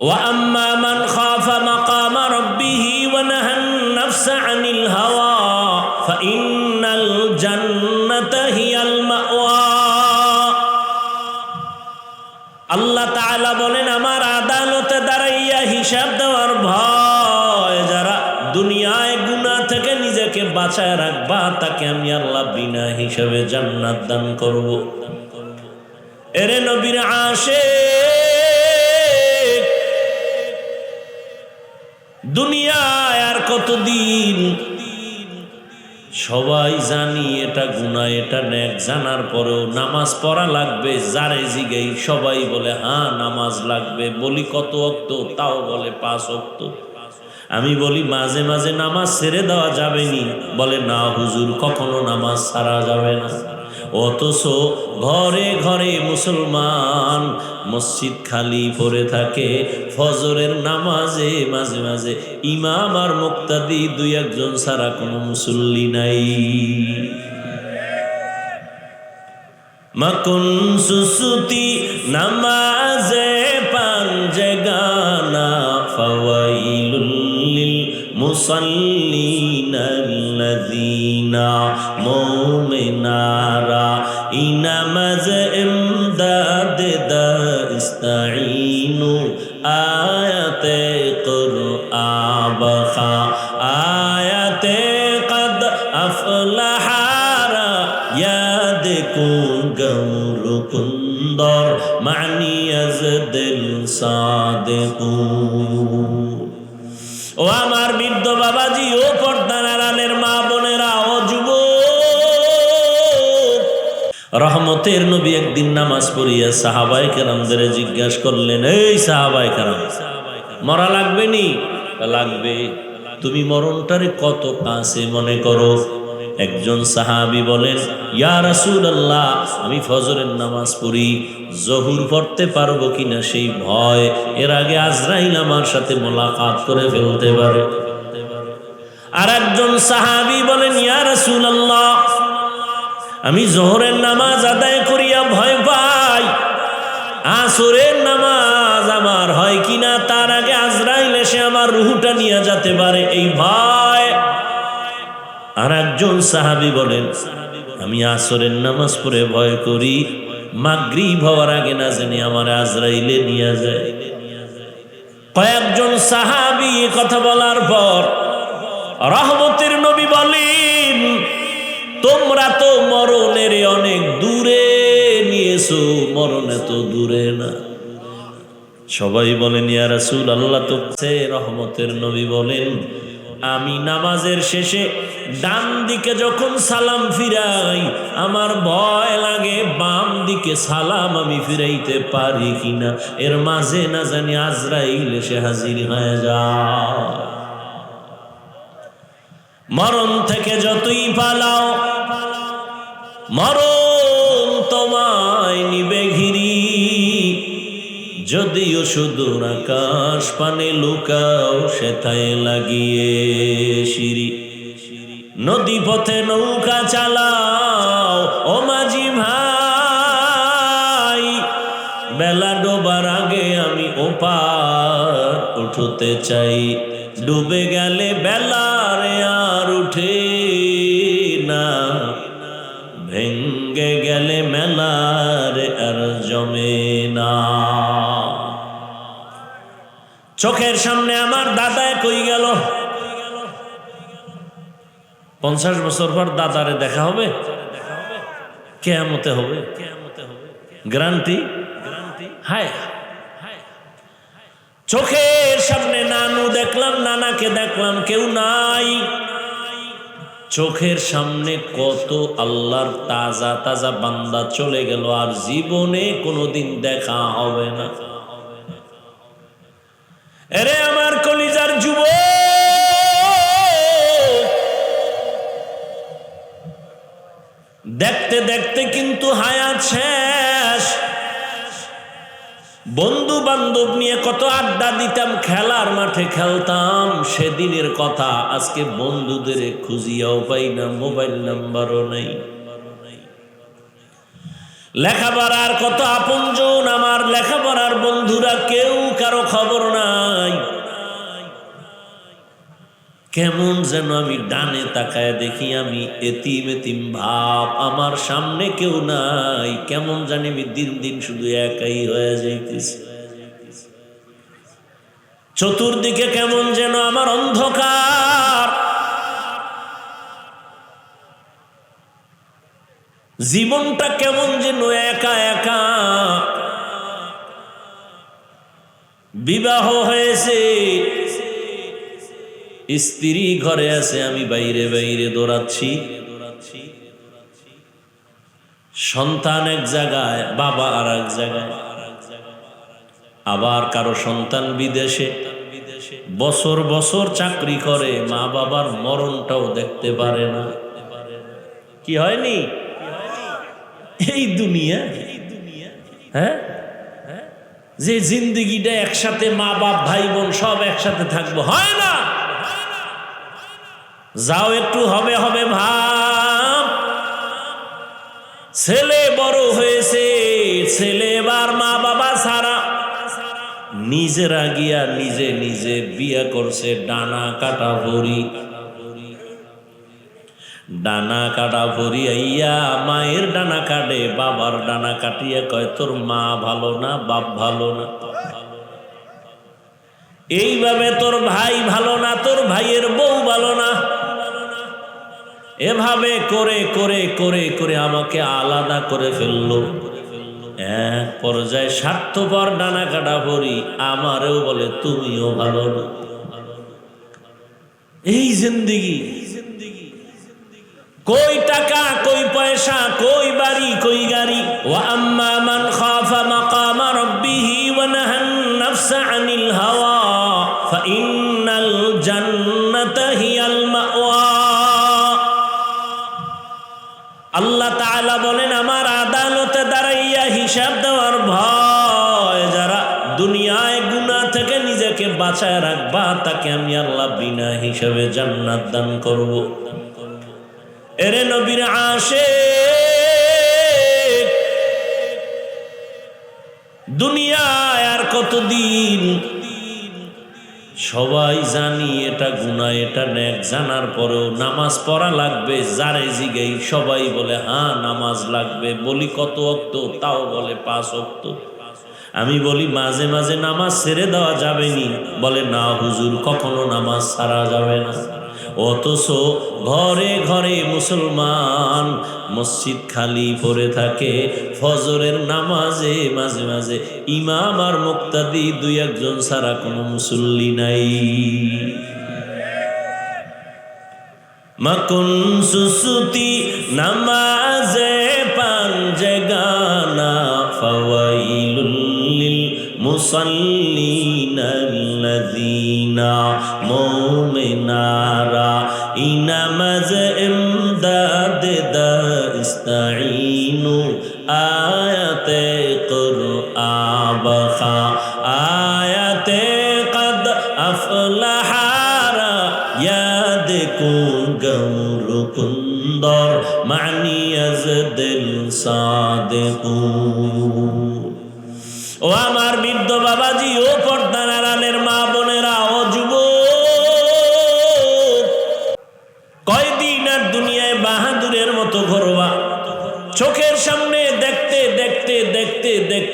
واما من خاف مقام ربه ونهى النفس عن الهوى فان الجنه هي الماوى আল্লাহ তাআলা বলেন আমার আদালতে দাঁড়াইয়া হিসাব দেওয়ার ভয় যারা দুনিয়ায় গুনাহ থেকে নিজেকে বাঁচায় রাখবা তাকে আমি আল্লাহ বিনা হিসাবে জান্নাত দান করব এরে নবীর আশে দুনিয়ায় আর কতদিন? সবাই জানি এটা গুণা এটা নেক। জানার পরেও নামাজ পড়া লাগবে, যারে জিগেই সবাই বলে হ্যাঁ নামাজ লাগবে। বলি, কত অক্ত তাও বলে, পাঁচ অক্ত আমি বলি, মাঝে মাঝে নামাজ ছেড়ে দেওয়া যাবে নি? বলে, না হুজুর, কখনো নামাজ ছাড়া যাবে না। অথচ ঘরে ঘরে মুসলমান মসজিদ খালি পড়ে থাকে। ফজরের নামাজে মাঝে মাঝে ইমাম আর মুক্তাদি দুই একজন ছাড়া কোনো মুসল্লি নাই। মকুন সুসুতি নামাজে পাঞ্জে গানা ফওয়াইলুল লিল মুসাল্লিনা আল্লাযীনা মুমিনারা ইনামাজ ইমদাদ দা ইস্তাঈনু আয়াতে কুরআবখা আয়াতে কদ আফলাহারা ইয়াদ কুন গৌর কুন্দর, মানিয়াজ দিল সাদেকু। ও আমার বৃদ্ধ বাবাজি, ও রহমতের নবী একদিন নামাজ পড়িয়া সাহাবাই কেরামদের জিজ্ঞাস করলেন, এই সাহাবাই কেরাম, মরা লাগবে নি? লাগবে। তুমি মরণটারে কত কাছে মনে করো? একজন সাহাবি বলেন, ইয়া রাসূলুল্লাহ, আমি ফজরের নামাজ পড়ি, জহুর পড়তে পারব কিনা সেই ভয়, এর আগে আজরাইল আমার সাথে মোলাকাত করে ফেলতে পারে। আর একজন সাহাবি বলেন, ইয়া রাসূলুল্লাহ আমি জোহরের নামাজ আদায় করিয়া ভয় পাই। আসরের নামাজ আমার হয় কিনা তার আগে আজরাইল এসে আমার রুহুটা নিয়ে যেতে পারে, এই ভয়। আর একজন সাহাবি বলেন, আমি আসরের নামাজ পড়ে ভয় করি মাগরি হওয়ার আগে না জানি আমার আজরাইলে নিয়ে যায়। কয়েকজন সাহাবি কথা বলার পর রহমতের নবী বলেন তোমরা তো মরণের অনেক দূরে নিয়েছো, মরণে তো দূরে না। সবাই বলেন, ইয়া রাসূল, আল্লাহ তো রহমতের নবী বলেন, আমি নামাজের শেষে ডান দিকে যখন সালাম ফিরাই, আমার ভয় লাগে বাম দিকে সালাম আমি ফিরাইতে পারি কিনা। এর মাঝে না জানি আজরাইল এসে হাজির হয়ে যায়। মরণ থেকে যতই পালাও, মরণ তোমায় নিবে ঘিরি। যদিও সুদূর আকাশ পানে লুকাও, সেথায় লাগিয়ে সিঁড়ি। নদী পথে নৌকা চালাও, ও মাঝি ভাই, বেলা ডোবার আগে আমি ওপার উঠতে চাই। ডুবে গেলে বেলারে আর উঠে না। ভেঙ্গে গেলে মেলারে আর জমে না। চোখের সামনে আমার দাদায় কই গেল? পঞ্চাশ বছর পর দাদারে দেখা হবে? কেয়ামতে হবে? গ্রান্টি হায়। চোখের সামনে দেখলাম, নানাকে দেখলাম, কেউ নাই। চোখের সামনে কত আল্লাহর তাজা তাজা বান্দা চলে গেল, আর জীবনে কোনোদিন দেখা হবে না। এরে আমার কলিজার যুব দেখতে দেখতে কিন্তু হায়াত শেষ। বন্ধু বান্ধব নিয়ে কত আড্ডা দিতাম, খেলার মাঠে খেলতাম। সেদিনের কথা আজকে বন্ধুদের খুঁজিয়াও পাই না, মোবাইল নাম্বারও নেই। লেখাপড়ার কত আপনজন, আমার লেখাপড়ার বন্ধুরা কেউ কারও খবর নাই। কেমন যেন আমি ডানে তাকায় দেখি আমি এতিম এতিম ভাব। আমার সামনে কেউ নাই, কেমন জানি আমি দিন দিন শুধু একাই হয়ে যাইতেছি। চতুর্দিকে কেমন যেন আমার অন্ধকার। জীবনটা কেমন যেন একা একা। বিবাহ হয়েছে স্ত্রী ঘরে আছে, আমি বাইরে বাইরে দৌড়াচ্ছি। সন্তান এক জায়গায়, বাবা আর এক জায়গায়। আবার কারও সন্তান বিদেশে। বছর বছর চাকরি করে, মা বাবার মরণটাও দেখতে পারে না। কি হয়নি? এই দুনিয়া? হ্যাঁ? যে জিন্দগিটা একসাথে মা বাপ, ভাই বোন সব একসাথে থাকব, হয় না? যাও একটু হবে হবে ভাব। ছেলে বড় হয়েছে, ছেলে এবার মা বাবা সারা নিজেরা গিয়া নিজে নিজে বিয়ে করছে, ডানা কাটা ভরি। ডানা কাটা ভরি, আইয়া মায়ের ডানা কাটে, বাবার ডানা কাটিয়া কয়, তোর মা ভালো না, বাপ ভালো না? এইভাবে তোর ভাই ভালো না, তোর ভাইয়ের বউ ভালো না। এভাবে করে করে করে করে আমাকে আলাদা করে ফেলল। এক পর্যায়ে স্বার্থপর ডানা কাটা ভরি আমারও বলে, তুমিও ভালো এই জিন্দিগি। কই টাকা, কই পয়সা, কই বাড়ি, কই গাড়ি? ওয়া আম্মা মান খাফা মাকামা রাব্বিহি ওয়া নাহান নাফসা আনিল হাওয়া। বলেন, আমার আদালতে দাঁড়াইয়া হিসাব দেওয়ার ভয়, যারা দুনিয়ায় গুনাহ থেকে নিজেকে বাঁচায় রাখবা, তাকে আমি আল্লাহ বিনা হিসাবে জান্নাত দান করব। এরে নবীর আসে দুনিয়ায় আর কতদিন সবাই জানি এটা গুণা এটা নেক। জানার পরেও নামাজ পড়া লাগবে, যারে জিগেই সবাই বলে হ্যাঁ নামাজ লাগবে। বলি, কত অক্ত? তাও বলে, পাঁচ অক্ত। আমি বলি, মাঝে মাঝে নামাজ ছেড়ে দেওয়া যাবেনি বলে, না হুজুর, কখনো নামাজ ছাড়া যাবে না। অথচ ঘরে ঘরে মুসলমান মসজিদ খালি পড়ে থাকে, ফজরের নামাজে মাঝে মাঝে ইমাম আর মুক্তাদি দুই একজন ছাড়া কোনো মুসল্লি নাই। মকুন সুসুতি নামাজে পাঞ্জে গানা ফাওয়াইলুল লিল মুসাল্লিন আল্লাযীনা মুমিনারা ইনামাজ ইমদাদ দা ইস্তাঈনু আয়াতে কুরআবখা আয়াতে কদ আফলাহারা ইয়াদ কুন গৌর কুন্দর মানিয়াজ দিল সাদেকুন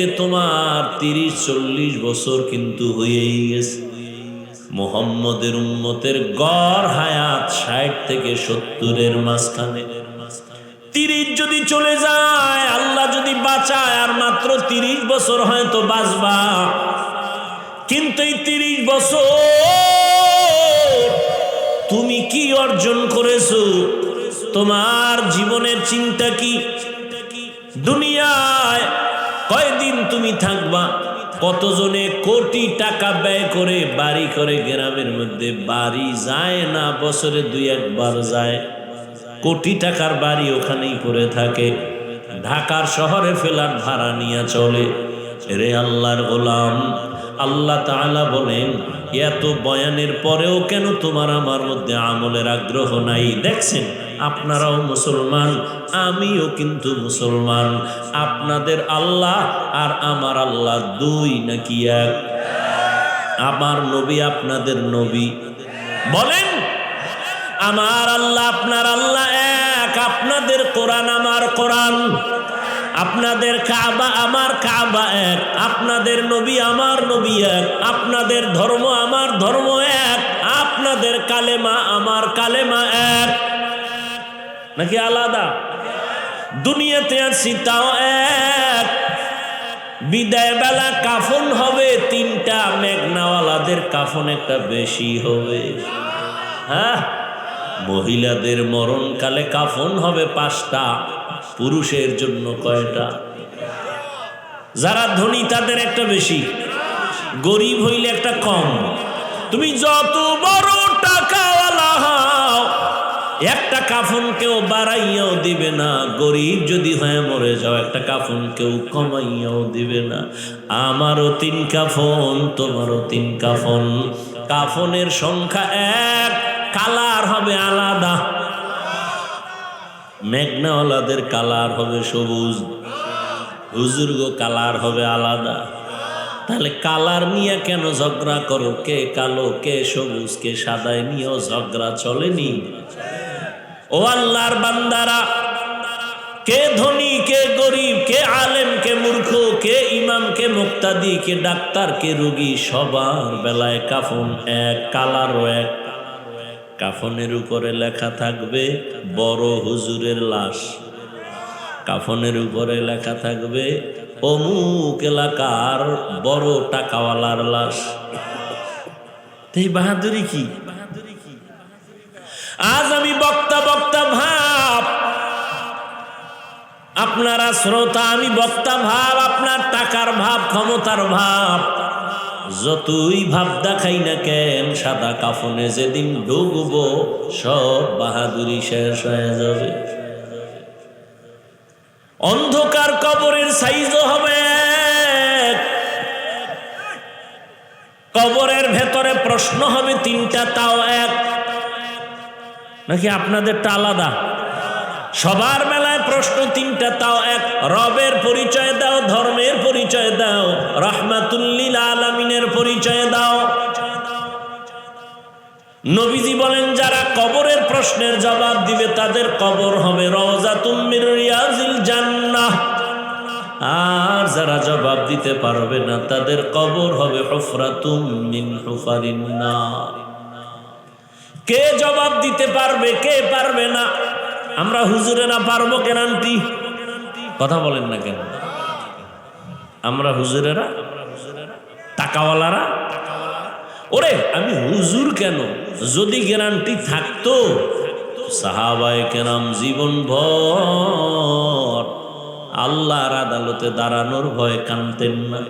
দেখতে তোমার তিরিশ, চল্লিশ বছর কিন্তু হয়েই গেছে। মোহাম্মদের উম্মতের গড় হায়াত ষাট থেকে সত্তরের মাঝখানে। তিরিশ যদি চলে যায়, আল্লাহ যদি বাঁচায়, আর মাত্র তিরিশ বছর হয়তো বাঁচবা। কিন্তু এই তিরিশ বছর তুমি কি অর্জন করেছ? তোমার জীবনের চিন্তা কি? কয়দিন তুমি থাকবা। কতজনে কোটি টাকা ব্যয় করে বাড়ি করে গ্রামের মধ্যে, বাড়ি যায় না, বছরে দুই একবার যায়। কোটি টাকার বাড়ি ওখানেই পড়ে থাকে। ঢাকার শহরে ফেলার ভাড়া নিয়ে চলে। রে আল্লাহর গোলাম, আল্লাহ তাআলা বলেন, এত বয়ানের পরেও কেন তোমার আমার মধ্যে আমলের আগ্রহ নাই? দেখছেন? আপনারাও মুসলমান, আমিও কিন্তু মুসলমান। আপনাদের আল্লাহ আর আমার আল্লাহ দুই নাকি এক? আমার নবী আপনাদের নবী। বলেন, আমার আল্লাহ, আপনার আল্লাহ এক। আপনাদের কোরআন আমার কোরআন। আপনাদের কাবা আমার কাবা এক। আপনাদের নবী আমার নবী এক। আপনাদের ধর্ম আমার ধর্ম এক। আপনাদের কালেমা আমার কালেমা এক। নাকি আলাদা? দুনিয়াতে আছি, তাও এক। বিদায় বেলা কাফন হবে, তিনটা মেঘনাওয়ালাদের কাফন একটা বেশি হবে। হ্যাঁ? মহিলাদের মরণকালে কাফন হবে পাঁচটা, পুরুষের জন্য কয়টা? যারা ধনী, তাদের একটা বেশি। গরিব হইলে একটা কম। তুমি যত বড় টাকাওয়ালা হও একটা কাফন কেউ বাড়াইয়াও দিবে না। গরিব যদি হয়ে মরে যাও, একটা কাফন কেউ কমাইয়াও দিবে না। আমারও তিন কাফন, তোমারও তিন কাফন। কাফনের সংখ্যা এক, কালার হবে আলাদা। মেঘনাওয়ালাদের কালার হবে সবুজ। হুজুর্গ কালার হবে আলাদা। তাহলে কালার নিয়ে কেন ঝগড়া করো? কে কালো, কে সবুজ, কে সাদায় নিয়েও ঝগড়া চলেনি? ও আল্লাহর বান্দারা, কে ধনী, কে গরিব, কে আলেম, কে মূর্খ, কে ইমাম, কে মুক্তাদি, কে ডাক্তার, কে রোগী, সবার বেলায় কাফন এক, কালারও এক। কাফনের উপরে লেখা থাকবে, বড় হুজুরের লাশ। কাফনের উপরে লেখা থাকবে, অমুক এলাকার বড় টাকাওয়ালার লাশ। এই বাহাদুরি কি? আজ বক্তা ভাব। আপনারা শ্রোতা, আমি বক্তা ভাব, আপনার টাকার ভাব, ক্ষমতার ভাব। যতই ভাব দেখাই না কেন, সাদা কাফনে যেদিন ঢুকবো সব বাহাদুরি শেষ হয়ে যাবে। অন্ধকার কবরের সাইজও হবে কবরের ভেতরে প্রশ্ন হবে তিনটা, তাও এক। নাকি আপনাদেরটা আলাদা? সবার বেলায় প্রশ্ন তিনটা, তাও এক, রবের পরিচয় দাও, ধর্মের পরিচয় দাও, রহমাতুল্লিল আলমিনের পরিচয় দাও। নবীজি বলেন, যারা কবরের প্রশ্নের জবাব দিবে, তাদের কবর হবে রওজা তুমির রিয়াজিল জান্নাহ। আর যারা জবাব দিতে পারবে না, তাদের কবর হবে হুফরাতুম মিন হুফারিন নার। কে জবাব দিতে পারবে, কে পারবে না? আমরা হুজুরেরা পারব কেনান্টি কথা বলেন না কেন? আমরা হুজুরেরা, টাকাওয়ালারা? ওরে, আমি হুজুর কেন? যদি গ্যারান্টি থাকতো, সাহাবায় কেরাম জীবন ভর আল্লাহর আদালতে দাঁড়ানোর ভয় কানতেন না।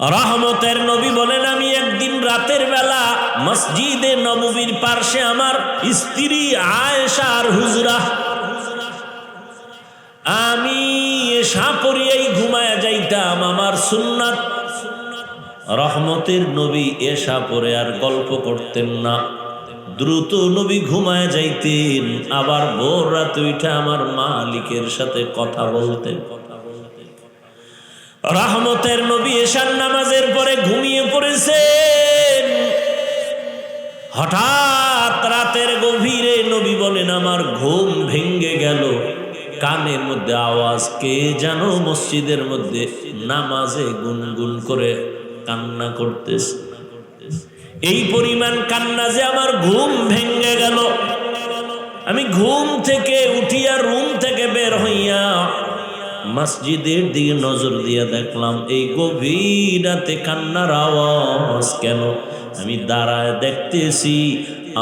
রহমতের নবী বলেন, আমি একদিন রাতের বেলা মসজিদে নববীর পার্শ্বে আমার স্ত্রী আয়েশার হুজরা, আমি এসা পরিয়াই ঘুমায় যাইতাম। আমার সুন্নাত, রহমতের নবী এসা পরে আর গল্প করতেন না। দ্রুত নবী ঘুমায় যাইতেন। আবার ভোর রাত উঠে আমার মালিকের সাথে কথা বলতেন। রহমতের নবী এশার নামাজের পরে ঘুমিয়ে পড়েছেন। হঠাৎ রাতের গভীরে নবী বলেন, আমার ঘুম ভেঙ্গে গেল। কানের মধ্যে আওয়াজ, কে যেন মসজিদের মধ্যে নামাজে গুনগুন করে কান্না করতেছে। এই পরিমাণ কান্না যে আমার ঘুম ভেঙ্গে গেল। আমি ঘুম থেকে উঠিয়া রুম থেকে বের হইয়া মসজিদের দিকে নজর দিয়ে দেখলাম, এই গভীর রাতে কান্নার আওয়াজ কেন? আমি দাঁড়ায় দেখতেছি,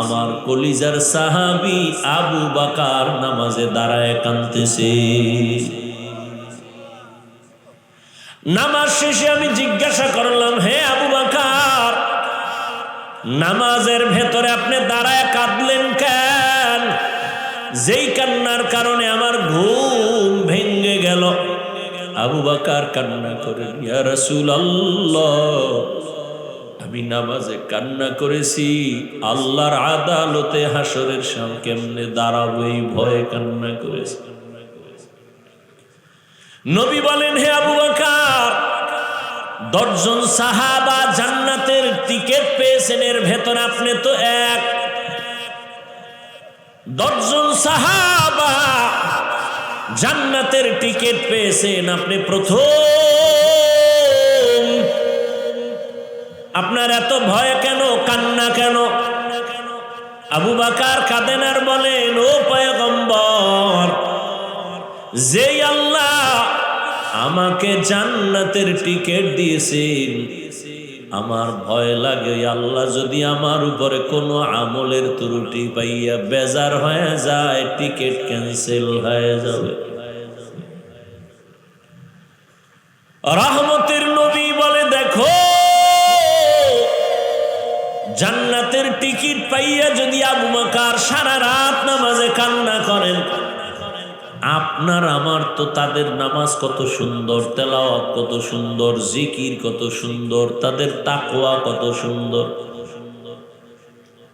আমার কলিজার সাহাবি আবু বাকার নামাজে দাঁড়ায় কানতেছে নামাজ শেষে আমি জিজ্ঞাসা করলাম, হে আবু বাকার, নামাজের ভেতরে আপনি দাঁড়ায় কাঁদলেন কেন? যেই কান্নার কারণে আমার ঘুম ভেঙে গেল। আবু বাকার কান্না করে, ইয়া রাসূলুল্লাহ, আমি নামাজে কান্না করেছি। আল্লাহর আদালতে হাসরের সাম কেমনে দাঁড়াবো? এই ভয়ে কান্না করেছি। নবী বলেন, হে আবু বাকার, দশজন সাহাবা জান্নাতের টিকিট পেয়েছেন। এর ভেতর আপনি তো এক দশজন সাহাবা জান্নাতের টিকিট পেয়েছেন। আপনি প্রথম। আপনার এত ভয় কেন, কান্না কেন? আবু বাকার কাঁদেন আর বলেন, ও পয়গম্বর, যেই আল্লাহ আমাকে জান্নাতের টিকিট দিয়েছেন আমার ভয় লাগে, আল্লাহ যদি আমার উপরে কোনো আমলের ত্রুটি পাইয়া বেজার হয়ে যায়, টিকিট ক্যান্সেল হয়ে যাবে। রহমতের নবী বলে, দেখো, জান্নাতের টিকিট পাইয়া যদি আবু মাকার সারা রাত নামাজে কান্না করেন আপনার আমার তো তাদের নামাজ কত সুন্দর, তেলাওয়াত কত সুন্দর, জিকির কত সুন্দর, তাদের তাকওয়া কত সুন্দর।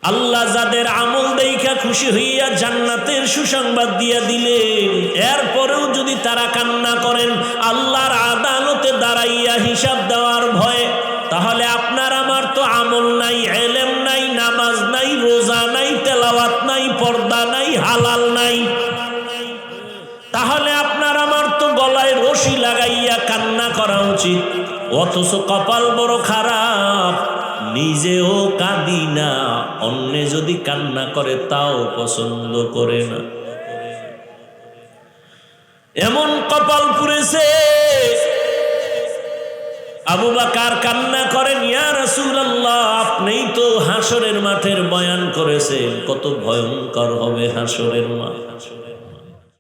আল্লাহ যাদের আমল দেখা খুশি হইয়া জান্নাতের সুসংবাদ দিয়া দিলেন, এরপরেও যদি তারা কান্না করেন, আল্লাহর আদালতে দাঁড়াইয়া হিসাব দেওয়ার ভয়ে, তাহলে আপনার আমার তো আমল নাই, এলেম নাই, নামাজ নাই, রোজা নাই, তেলাওয়াত নাই, পর্দা নাই, হালাল নাই। রশি লাগাইয়া কান্না করা উচিত। অথচ কপাল বড় খারাপ, নিজেও কাঁদি না। অন্যে যদি কান্না করে, তাও পছন্দ করে না। এমন কপাল পুড়েছে আবু বাকার কান্না করেন, ইয়া রাসূলুল্লাহ, আপনিই তো হাসরের মাঠের বয়ান করেছেন। কত ভয়ঙ্কর হবে হাসরের মাঠ।